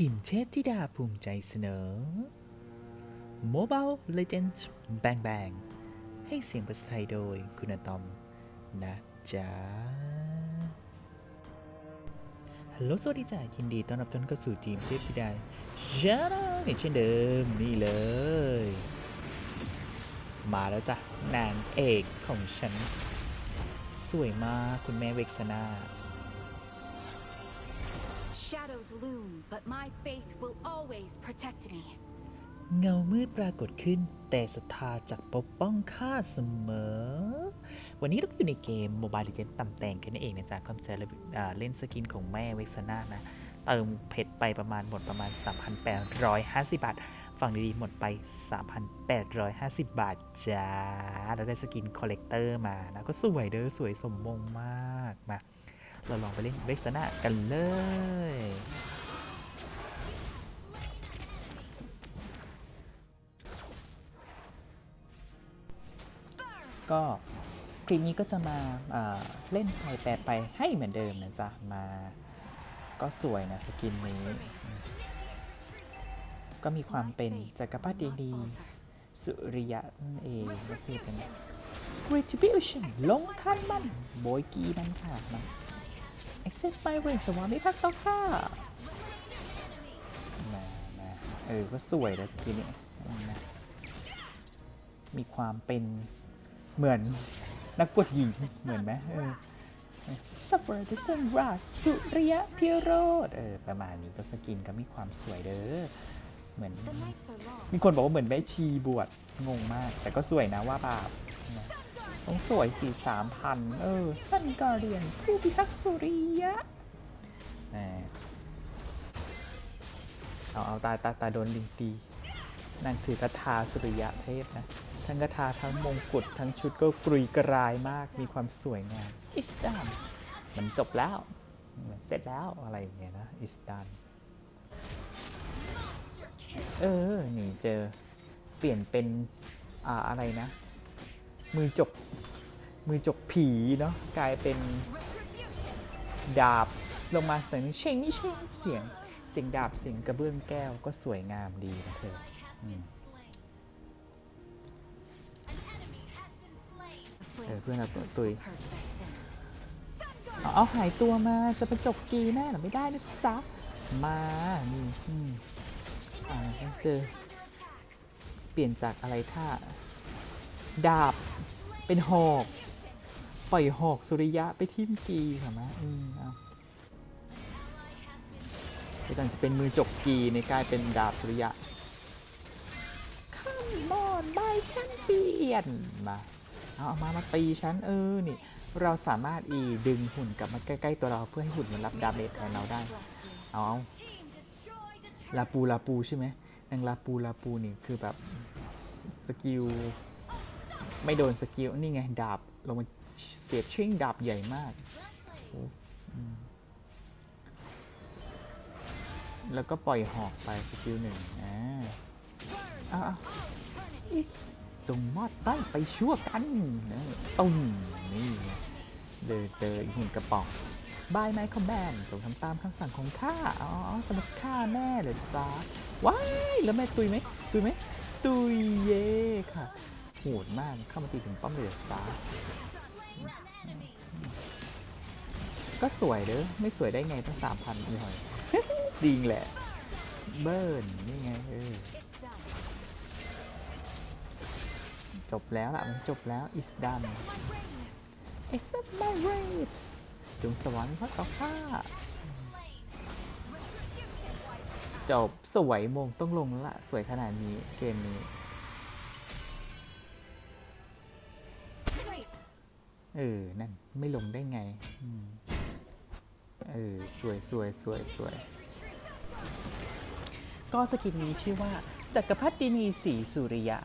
ทีมเทพธิดาภูมิใจเสนอ Mobile Legends Bang Bang ให้เสียงภาษาไทยโดยคุณอตอม นะจ๊ะ ฮัลโหลสวัสดีจ้ายินดีต้อนรับทุกท่านเข้าสู่ทีมเทพธิดาชาแนลอย่างเช่นเดิม นี่เลย มาแล้วจ้ะ นางเอกของฉัน สวยมาก คุณแม่เวกษนา loom, but my faith will always protect me. เงามืดปรากฏขึ้น แต่ศรัทธาจากปกป้องข้าเสมอ วันนี้เราอยู่ในเกม Mobile Legends ต่ำแต่งกันนั่นเองนะจ๊ะความใจเราอ่าเล่นสกินของแม่เวกซนานะ เติมเพชรไปประมาณหมดประมาณ 3,850 บาทฟังดีๆหมดไป 3,850 บาทจ้า แล้วได้สกินคอลเลกเตอร์มานะก็สวยเด้อสวยสมมงมากมา เราลองไปเล่นเวกซนากันเลย ก็คลิปนี้ก็จะมาอ่าเล่นไปแปลไปให้เหมือนเดิมนะจ๊ะ มาก็สวยนะสกินนี้ ก็มีความเป็นจักรพรรดิดีสุริยะนั่นเองก็คือเป็น retribution ลงทันมัน โบยกีมันค่ะมัน accept my way สวามิภักดิ์ต่อข้ามามาเออ ก็สวยนะสกินนี้นะมีความเป็นเหมือนนักบวชหญิงเหมือนไหมเออ suffer the sun ras สุริยะพิโรธเออ ประมาณนี้ก็สกินก็มีความสวยเด้อเหมือน The nights are long. มีคนบอกว่าเหมือนแม่ชีบวชงงมาก แต่ก็สวยนะว่าบาปนะ ต้องสวยสี่สามพันเออสั้นกาเรียนผู้พิทักษ์สุริยะแหมเอาเอาตาตาตาโดนลิงตีนางถือกระทาสุริยะเทพนะ ทั้งกระทาทั้งมงกุฎทั้งชุดก็กรุยกรายมากมีความสวยงามอิสดานมันจบแล้วมันเสร็จแล้วอะไรอย่างเงี้ยนะอิสดานเออ นี่เจอ เปลี่ยนเป็น อ่า อะไรนะ มือจก มือจกผีเนาะกลายเป็นดาบลงมาเสียงเชงนี่เชงเสียงเสียงดาบเสียงกระเบื้องแก้วก็สวยงามดีนะเธอเออเพื่อนเราตัวตุยเอาหายตัวมาจะเป็นจกกีแม่หรอไม่ได้นะจ๊ะ มานี่อ่าเจอ เปลี่ยนจากอะไรท่า ดาบเป็นหอก ปล่อยหอกสุริยะไปทิ่มกีค่ะมะอืมเอาเดี๋ยวจะเป็นมือจกกีในกลายเป็นดาบสุริยะข้ามมอนบายแชมเปลี่ยนมาเอาเอามามาตีฉันเออนี่ เราสามารถอีดึงหุ่นกลับมาใกล้ๆตัวเราเพื่อให้หุ่นมันรับดาเมจแทนเราได้ เอาเอาลาปูลาปูใช่ไหมนางลาปูลาปูนี่คือแบบสกิลไม่โดนสกิลนี่ไงดาบลงมา เสียบชิ่งดาบใหญ่มากมแล้วก็ปล่อยหอกไปสกิลหนึ่งอ่าอาเอาจงมอดไปไปชั่วกันนะตุ้มนี่เดินเจออีกหนึ่งกระป๋องบายไมค์คอมแบนจงทำตามคำสั่งของข้า อ๋อ จะมาฆ่าแม่เหรอจ้าว้าย แล้วแม่ตุยไหม ตุยไหม ตุยเย่ค่ะ โหดมาก เข้ามาตีถึงป้อมเลยจ้า ก็สวยเด้อไม่สวยได้ไงตั้งสามพันอีหอยจริงแหละ เบิร์นนี่ไงเออจบแล้วล่ะ มันจบแล้ว is done accept my rate จงสวรรค์พระต่อข้าจบสวยมงต้องลงละ สวยขนาดนี้เกมนี้ เออ นั่น ไม่ลงได้ไง อืม เออสวยสวยสวยสวยก็สกินนี้ชื่อว่าจักรพรรดินีสีสุริยะ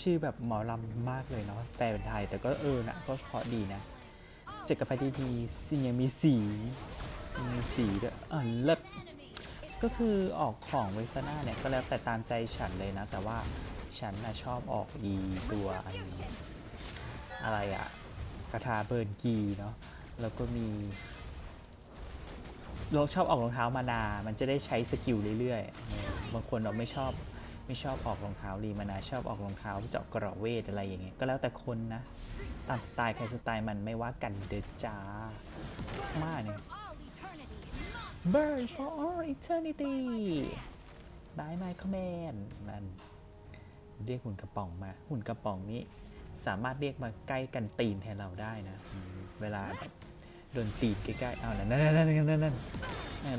ชื่อแบบหมอลำมากเลยเนาะแปลเป็นไทยแต่ก็เออนะก็เพราะดีนะจักรพรรดินีสียังมีสีมีสีด้วยอะเลิศก็คือออกของเวสนาเนี่ยก็แล้วแต่ตามใจฉันเลยนะ แต่ว่าฉันนะชอบออกอีตัวอันนี้อะไรอะกระทาเบิร์นกีเนาะแล้วก็มี เราชอบออกรองเท้ามานา มันจะได้ใช้สกิลเรื่อยๆ บางคนเราไม่ชอบไม่ชอบออกรองเท้ารีมานาชอบออกรองเท้าเจาะกระเวทอะไรอย่างเงี้ยก็แล้วแต่คนนะ ตามสไตล์ใครสไตล์มันไม่ว่ากันเด้อจ้า มาเนี่ย Burn for all eternity by my command นั่นเรียกหุ่นกระป๋องมา หุ่นกระป๋องนี้สามารถเรียกมาใกล้กันตีนแทนเราได้นะ เวลาแบบ โดนตีใกล้ๆเอานั่นนั่นนั่นนั่นนั่น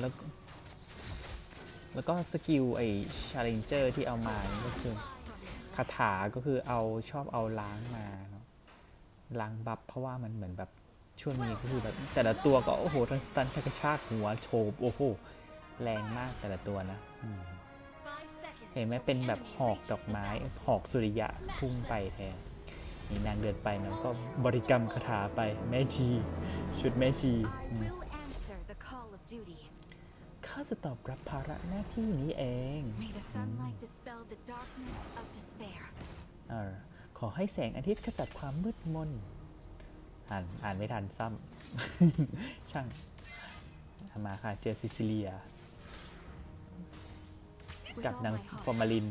แล้วแล้วก็สกิลไอ้ challenger ที่เอามาก็คือคาถาก็คือเอาชอบเอาล้างมาเนาะล้างบัฟเพราะว่ามันเหมือนแบบช่วงนี้ก็คือแบบแต่ละตัวก็โอ้โหทั้งสตันทักระชากหัวโฉบโอ้โหแรงมากแต่ละตัวนะเห็นไหมเป็นแบบหอกดอกไม้หอกสุริยะพุ่งไปแทน นี่นางเดินไปมันก็บริกรรมคาถาไปแม่ชี ชุดแม่ชี I อืม will answer the call of duty. ข้าจะตอบรับภาระหน้าที่นี้เอง May the sunlight dispel the darkness of despair. เออขอให้แสงอาทิตย์ขจัดความมืดมน อ่านอ่านไม่ทันซ้ำ ช่างเอามาค่ะ เจอซิซิเลีย With กับ all นาง my ฟอร์ heart, มาลิน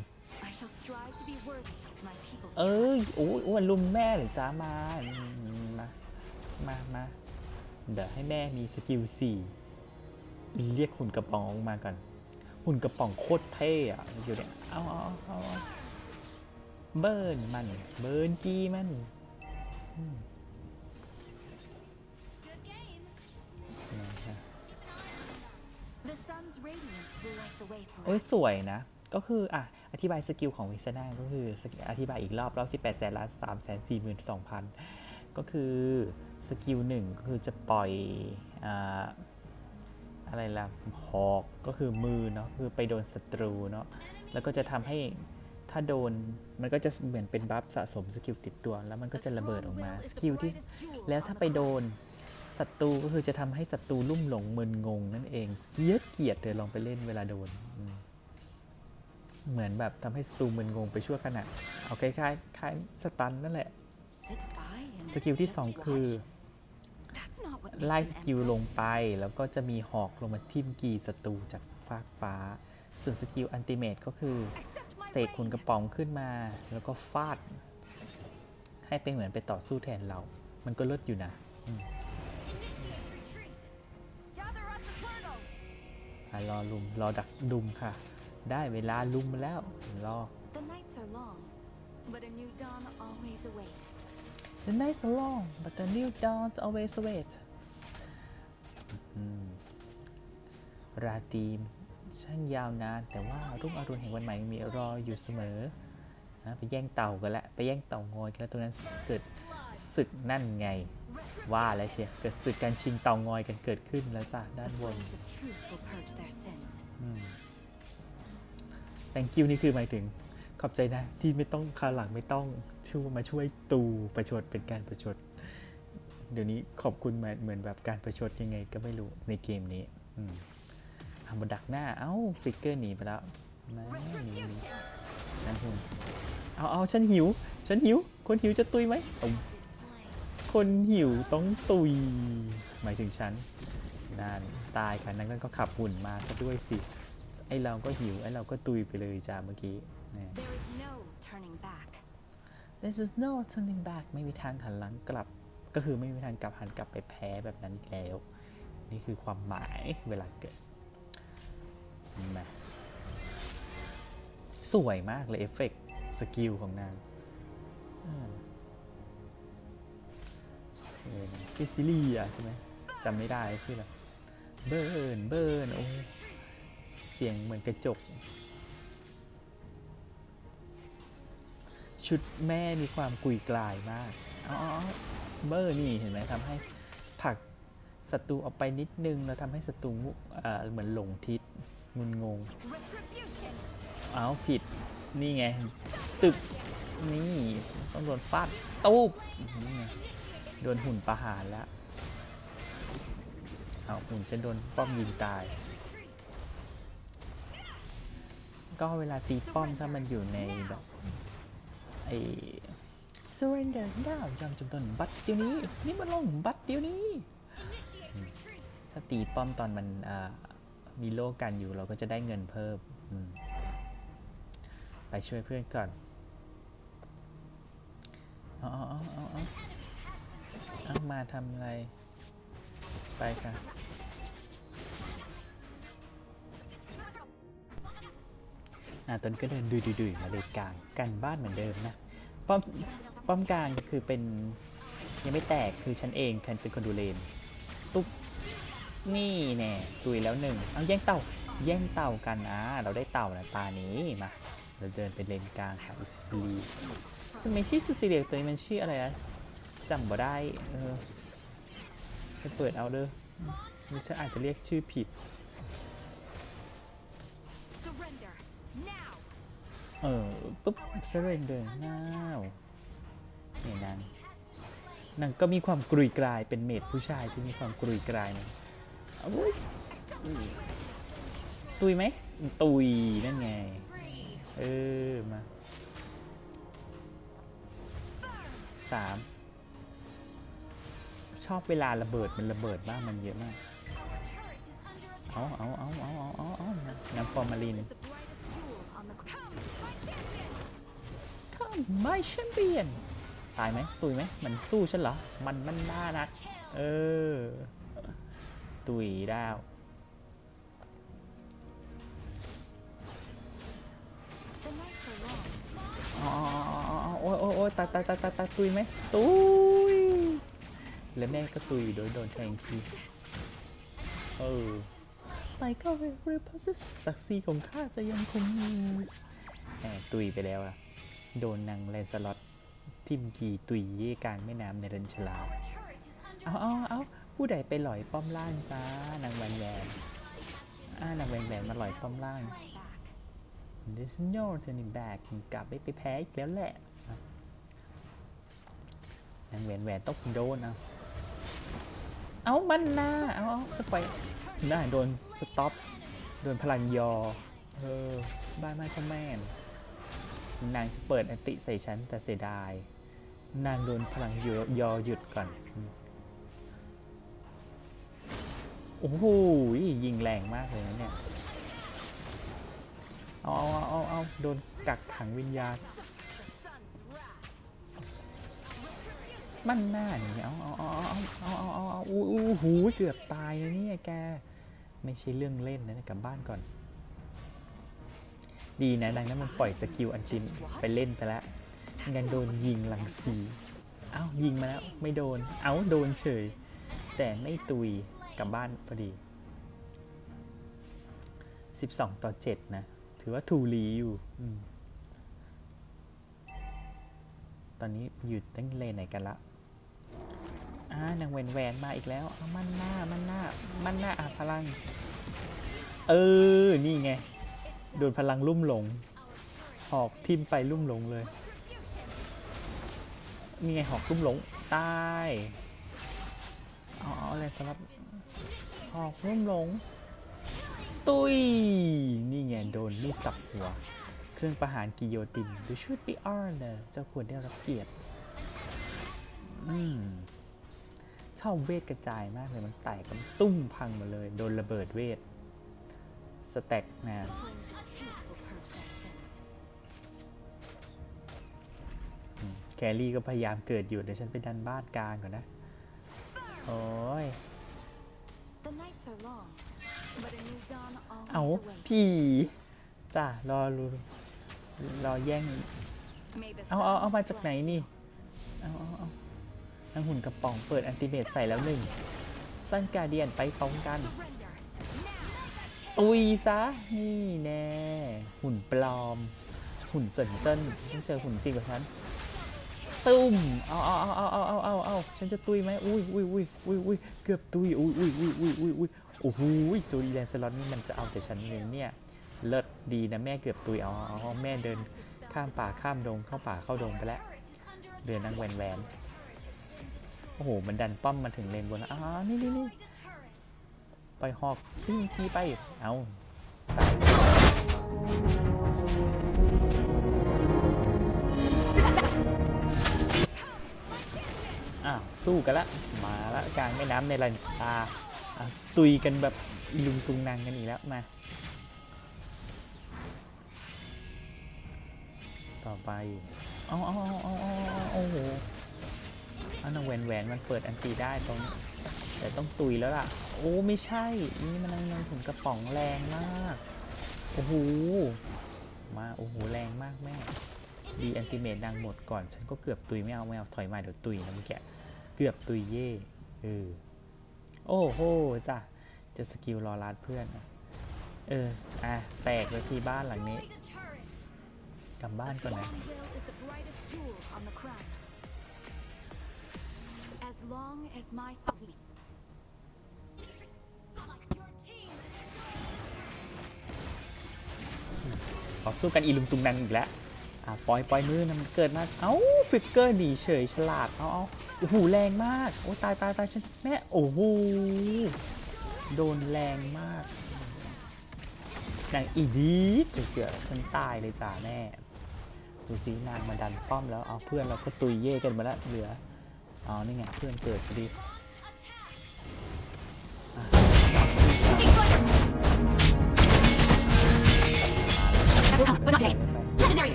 I shall strive to be worthy of my people's เอ้ย trust. โอ้ยอ้วนลุมแม่หรือจ้ามาอืมมามามาเดี๋ยวให้แม่มีสกิลสี่เรียกหุ่นกระป๋องออกมาก่อนหุ่นกระป๋องโคตรเท่อะอยู่เนี่ยเอาเอาเอาเอาเบิร์นมัน เบิร์นกีมันอืม Good game. นะฮะ The sun's radiance will light the way for โอ้ย us. สวยนะ ก็คืออะ อธิบายสกิลของวิซนาก็คือสกิลอธิบายอีกรอบรอบที่8แสนล้าน3แสน4หมื่น2พันก็คือสกิลหนึ่งก็คือจะปล่อยอ่าอะไรล่ะหอกก็คือมือเนาะคือไปโดนศัตรูเนาะแล้วก็จะทำให้ถ้าโดนมันก็จะเหมือนเป็นบัฟสะสมสกิลติดตัว แล้วมันก็จะระเบิดออกมาสกิลที่แล้วถ้าไปโดนศัตรูก็คือจะทำให้ศัตรูลุ่มหลงมึนงงนั่นเองเกลียดเกลียดเดี๋ยลองไปเล่นเวลาโดน เหมือนแบบทำให้ศัตรูมึนงงไปชั่วขณะเอาคล้ายๆคล้ายสตันนั่นแหละ สกิลที่ 2 คือ ไล่สกิลลงไปแล้วก็จะมีหอกลงมาทิ่มกีศัตรูจากฟากฟ้า ส่วนสกิลอันติเมตก็คือเสกคุณกระป๋องขึ้นมา แล้วก็ฟาด ให้เป็นเหมือนไปต่อสู้แทนเรา มันก็เลิศอยู่นะ Initiate retreat. Gather at the portal. อะรอลุมรอดักดุมค่ะ ได้เวลาลุมมาแล้ว รอ The nights are long, but a new dawn always awaits. The nights are long but the new dawn always await อืมราตรีช่างยาวนาน แต่ว่ารุ่งอรุณแห่งวันใหม่ยังมีรออยู่เสมอนะไปแย่งเต่ากันละไปแย่งเต่างอยกันแล้วตรงนั้นเกิดศึกนั่นไง ว่าแล้วเชียร์เกิดศึกการชิงเต่างอยกันเกิดขึ้นแล้วจ้ะด้าน The บน thank you นี่คือหมายถึงขอบใจนะ ที่ไม่ต้องคาหลังไม่ต้องช่วยมาช่วยตูประชดเป็นการประชด เดี๋ยวนี้ขอบคุณเหมือนเหมือนแบบการประชดยังไงก็ไม่รู้ในเกมนี้อืมอมาดักหน้า เอ้าฟิกเกอร์หนีไปแล้วมาหนีหนีนั่นหุ่นเอาเอาฉันหิว ฉันหิว คนหิวจะตุยไหมคนหิวต้องตุย หมายถึงฉันนั่นตายค่ะนั่นก็ขับหุ่นมาซะด้วยสิ ไอเราก็หิวไอเราก็ตุยไปเลยจ้าเมื่อกี้นี่ There is no turning back. This is no turning back ไม่มีทางหันหลังกลับ ก็คือไม่มีทางกลับหันกลับไปแพ้แบบนั้นอีกแล้ว นี่คือความหมายเวลาเกิดมาสวยมากเลยเอฟเฟกต์สกิลของนางอืมเออซิซิลีอะใช่ไหมจำไม่ได้ชื่ออะไรเบิร์นเบิร์นโอ้ เสียงเหมือนกระจก ชุดแม่มีความกุยกลายมาก อ๋อ เบอร์นี่เห็นไหมทำให้ผลักศัตรูออกไปนิดนึงแล้วทำให้ศัตรูเหมือนหลงทิศงุนงง เอาผิด นี่ไง ตึก นี่ ต้องโดนฟาดตูบนี่ไง โดนหุ่นประหารแล้ว เอาหุ่นจะโดนป้อมยิงตาย ก็เวลาตีป้อมถ้ามันอยู่ในแบบไอ้ surrender ดาวยอมจำนนบัตรเดี๋ยวนี้ นี่มันลงบัตรเดี๋ยวนี้ ถ้าตีป้อมตอนมันมีโลกันอยู่เราก็จะได้เงินเพิ่ม ไปช่วยเพื่อนก่อนอาเอาเอาเอาเอาเอามาทำอะไร ไปค่ะ ตอนก็เดินดุยดุยๆมาเลยกลางกันบ้านเหมือนเดิมนะป้อมป้อมกลางก็คือเป็นยังไม่แตกคือฉันเองฉันเป็นคนดูเลนตุ๊บนี่แน่ตุยแล้วหนึ่งเอาแย่งเต่าแย่งเต่ากันอะเราได้เต่านะตานี้มาเราเดินไปเลนกลางค่ะอิซิลีทำไมชื่อซิซิเลียตัวนี้มันชื่ออะไรอะจำบ่ได้เออไปเปิดเอาเด้อหรือฉันอาจจะเรียกชื่อผิด เออปุ๊บเซเรนเดอร์น้าวนี่นางนางก็มีความกรุยกรายเป็นเมดผู้ชายที่มีความกรุยกรายนะอาเว้ยตุยไหมตุยนั่นไง เออ มาสามชอบเวลาระเบิดมันระเบิดมากมันเยอะมาก เอาเอาเอาเอาเอาเอาน้ำฟอร์มาลิน ไม่แชมเปี้ยน ตายไหมตุยไหม มันสู้ฉันเหรอ มันมันน่านัก เออ ตุยดาว The nights are long. อ๋ออ๋ออ๋ออ๋อโอ้ยโอ้ยโอ้ยตายตายตายตายตายตุยไหม ตุย แล้วแม่ก็ตุยโดยโดนแทงทีเออไปก็เรียพสศักดิ์ศรีของข้าจะยังคงอยู่แหมตุยไปแล้วอะ โดนนางแลนสล็อตทิมกีตุยเย่กลางแม่น้ำในเรนชลาเอาเอาเอาผู้ใดไปหลอยป้อมล่างจ้านางแวนแวนอ่านางแวนแวนมาหลอยป้อมล่าง This is your turning back กลับไปไปแพ้อีกแล้วแหละนางแหวนแหวนต้องโดนเอาเอามันหน้า เอาเอาจะไปน่าโดนสต็อป โดนพลังยอ เออ บ้านไม่คอมแมน นางจะเปิดอติใส่ฉันแต่เสียดาย นางโดนพลังยอยอหยุดก่อน โอ้โหยิงแรงมากเลยนะเนี่ย เอาเอาเอาเอาโดนกักขังวิญญาณ มันหน้านี่เอาเอาเอาเอาเอาเอาเอาเอาอู้หูเกือบตายนะเนี่ยแก ไม่ใช่เรื่องเล่นนะกลับบ้านก่อน ดีนะ ดังนั้นมันปล่อยสกิลอันจินไปเล่นไปแล้วงั้นโดนยิงหลังสีเอ้ายิงมาแล้ว ไม่โดน เอ้าโดนเฉย แต่ไม่ตุยกลับบ้านพอดี 12 ต่อ 7 นะ ถือว่าทูรีอยู่อตอนนี้อยู่ตั้งเลนไหนกันละอ่านางแวนแวนมาอีกแล้วมันหน้ามันหน้ามันหน้าอาพลัง เออ นี่ไง โดนพลังลุ่มหลง หอกทิมไปลุ่มหลงเลย นี่ไงหอกลุ่มหลง ตาย เอาเอาอะไรสำหรับ หอกลุ่มหลง ตุย นี่ไงโดนมีดสับหัว เครื่องประหารกิโยติน You should be honored เจ้าควรได้รับเกียรติอืมชอบเวทกระจายมากเลย มันแตกมันตุ้มพังมาเลย โดนระเบิดเวท แต็กนะ Flame of truth will purge their sins. แครี่ก็พยายามเกิดอยู่ เดี๋ยวฉันไปดันบ้านกลางก่อนนะ โอ้ย The nights are long, but a new dawn เอา always awaits. ผีจ้ะรอรูรอแย่ง May the เอาเอา sun เอามาจากไหน bless นี่ เอาเอาเอานางหุ่นกระป๋องเปิดอันติเมตใส่แล้วหนึ่งสั้นกาเดียนไปพร้อมกัน Surrender now. ตุยซะ นี่แน่ หุ่นปลอม หุ่นเซินเจิ้นต้องเจอหุ่นจริงกับฉันตุ้มเอาเอาเอาเอาเอาเอาเอาเอาฉันจะตุยไหมอุ้ยอุ้ยอุ้ยอุ้ยอุ้ยเกือบตุยอุ้ยอุ้ยอุ้ยอุ้ยอุ้ยอุ้ยโอ้โหจูดีแดนสล็อตนี่มันจะเอาแต่ฉันเลยเนี่ยเลิศดีนะแม่เกือบตุยเอาเอาแม่เดินข้ามป่าข้ามดงเข้าป่าเข้าดงไปแล้วเดินนั่งแวนแวนโอ้โหมันดันป้อมมาถึงเลนบนอ้าวนี่นี่นี่ ไปหอกพี่พี่ไปเอาตายอ้าวสู้กันละ มาละกลางแม่น้ำในลันชาตุยกันแบบลุงตุงนางกันอีกแล้วมาต่อไปเอาเอาเอาเอาเอาเอาโอ้โหเอานางแหวนแหวนมันเปิดอันตีได้ตรงนี้ แต่ต้องตุยแล้วล่ะ โอ้ไม่ใช่ นี่มันนางนงถึงกระป๋องแรงมาก โอ้โห มาโอ้โหแรงมากแม่ ดีแอนติเมตนางหมดก่อน ฉันก็เกือบตุยไม่เอาไม่เอาถอยมาเดี๋ยวตุยนะเมื่อกี้เกือบตุยเย่เออ โอ้โหจ้ะจะสกิลรอรัดเพื่อน เออ อะแตกเลยที่บ้านหลังนี้กลับบ้านก่อนนะ As long as my สู้กันอีลุงตุงนังอีกแล้วอะปล่อยปล่อยมือนะมันเกิดมาเอ้าฟิกเกอร์หนีเฉยฉลาดเอาเอาโอ้โหแรงมากโอ้ตายตายตายฉันแม่โอ้โหโดนแรงมากนางอีดีเกือฉันตายเลยจ้าแม่ดูสินางมาดันป้อมแล้วเอาเพื่อนเราก็ตุยเย่กันมาแล้วเหลือเอานี่ไงเพื่อนเกิดพอดี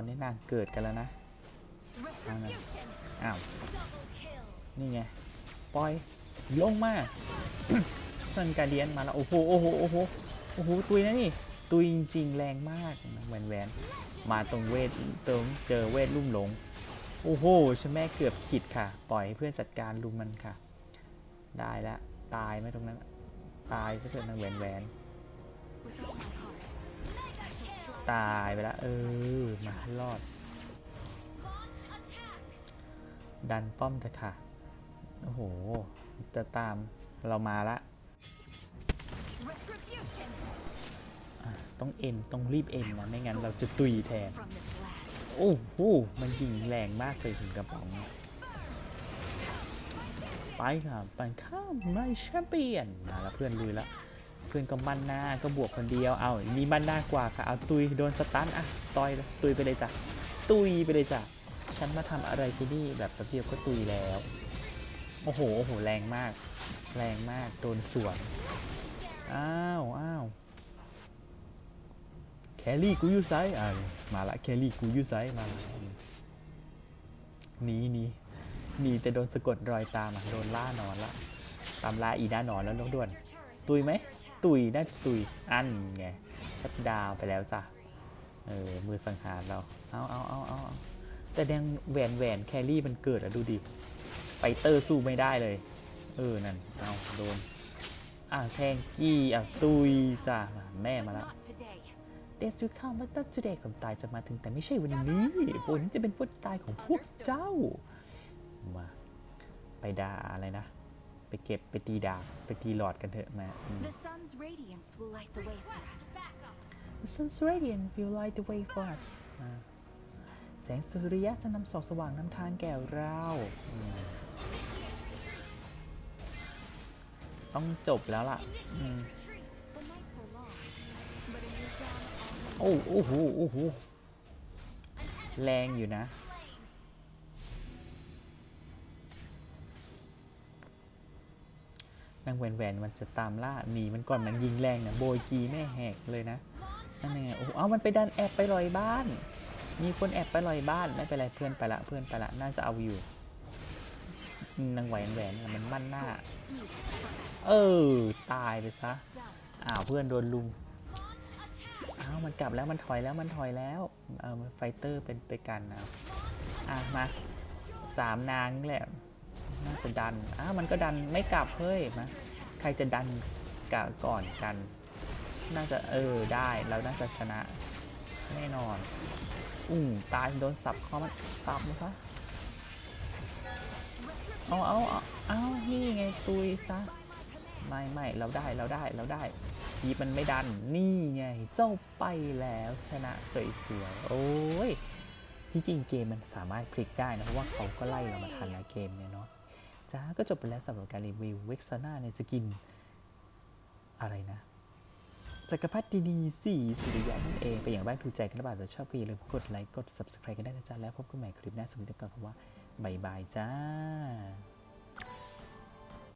อนนี้นางเกิดกันแล้วนะเอาไงอ้าว นี่ไง ปล่อย ลงมาซันการเดียนมาแล้ว โอ้โห โอ้โห โอ้โห โอ้โห ตุยนะนี่ ตุยจริงๆแรงมากนะแหวนแหวน มาตรงเวทเติมเจอเวทลุ่มหลง โอ้โหฉันแม่เกือบขิดค่ะ ปล่อยให้เพื่อนจัดการลุมมันค่ะ ได้แล้วตายไหมตรงนั้น ตายซะเถอะนางแหวนแหวนตายไปแล้วเออ มา ดันป้อมเถอะค่ะ โอ้โห จะตามเรามาละ ต้องเอ็น ต้องรีบเอ็นนะ ไม่งั้นเราจะตุยแทน โอ้โห มันยิงแรงมากเลยถึงกระป๋อง ไปค่ะไปข้ามไม่แชมเปี้ยน มาแล้วเพื่อนลุยแล้วเพื่อนก็มันหน้าก็บวกคนเดียว เอามีมันหน้ากว่าค่ะ เอาตุยโดนสตันอะต่อยตุยไปเลยจ้ะ ตุยไปเลยจ้ะ ฉันมาทำอะไรที่นี่แบบแป๊บเดียวก็ตุยแล้ว โอ้โห โอ้โห แรงมาก แรงมาก โดนสวน อ้าว อ้าว แคลรี่กูยูไซอ่ามาละ แคลรี่กูยูไซมาละหนีหนีหนีแต่โดนสะกดรอยตามอะโดนล่านอนละ ตามล่าอีหน้านอนแล้วน้องด่วน ตุยไหม ตุยน่าจะตุย อันไง ชัดดาวไปแล้วจ้ะ เออ มือสังหารเรา เอาเอาเอาเอาเอา แต่แดงแหวนแหวนแคลรี่มันเกิดอะดูดิไฟเตอร์สู้ไม่ได้เลย เออ นั่น เอาโดน อะแทงกี้อะตุยจ้ะแม่มาแล้ว Not today. เดซิลข้าวมาตั้งจุดเดความตายจะมาถึงแต่ไม่ใช่วันนี้วันนี้จะเป็นวันตายของพวกเจ้า มา ไปด่าอะไรนะ ไปเก็บไปตีดาบไปตีหลอดกันเถอะมาอืม The sun's radiance will light the way for us. งสุริยะจะนำส่องสว่างนำทางแก่เรา ต้องจบแล้วล่ะโอ้โอ้โหโอ้โหแรงอยู่นะ นางแหวนแหวนมันจะตามล่าหนีมันก่อนมันยิงแรงนะโบยกีแม่แหกเลยนะนั่นไงโอ้โหเอามันไปดันแอบไปลอยบ้าน มีคนแอบไปลอยบ้านไม่เป็นไรเพื่อนไปละเพื่อนไปละน่าจะเอาอยู่นางแหวนแหวนมันมั่นหน้า เออ ตายไปซะอ้าวเพื่อนโดนลุมอ้าวมันกลับแล้วมันถอยแล้วมันถอยแล้วเออไฟเตอร์เป็นไปกันนะอะมาสามนางนี่แหละน่าจะดันอ้าวมันก็ดันไม่กลับเฮ้ยมาใครจะดันกะก่อนกัน น่าจะเออได้เราน่าจะชนะแน่นอน อืมตายโดนสับคอมันสับมันะเอาเอาเอาเอานี่ไงตุยซะไม่ไม่เราได้เราได้เราได้ยีมันไม่ดันนี่ไงเจ้าไปแล้วชนะสวยๆโอ้ยที่จริงเกมมันสามารถพลิกได้นะเพราะว่าเขาก็ไล่เรามาทันนะเกมเนี่ยเนาะจ้าก็จบไปแล้วสำหรับการรีวิวเว็กซาน่าในสกินอะไรนะ จักรพรรดิดีสี่สุริยะนั่นเองไปนอย่างบ้านถูกใจกันหรือเปล่าถ้าชอบก็อย่าลืมกดไลค์กด subscribe กันได้นะจ๊ะแล้วพบกันใหม่คลิปหน้าสวัสดีก่อนเพราะว่าบายบายจ้า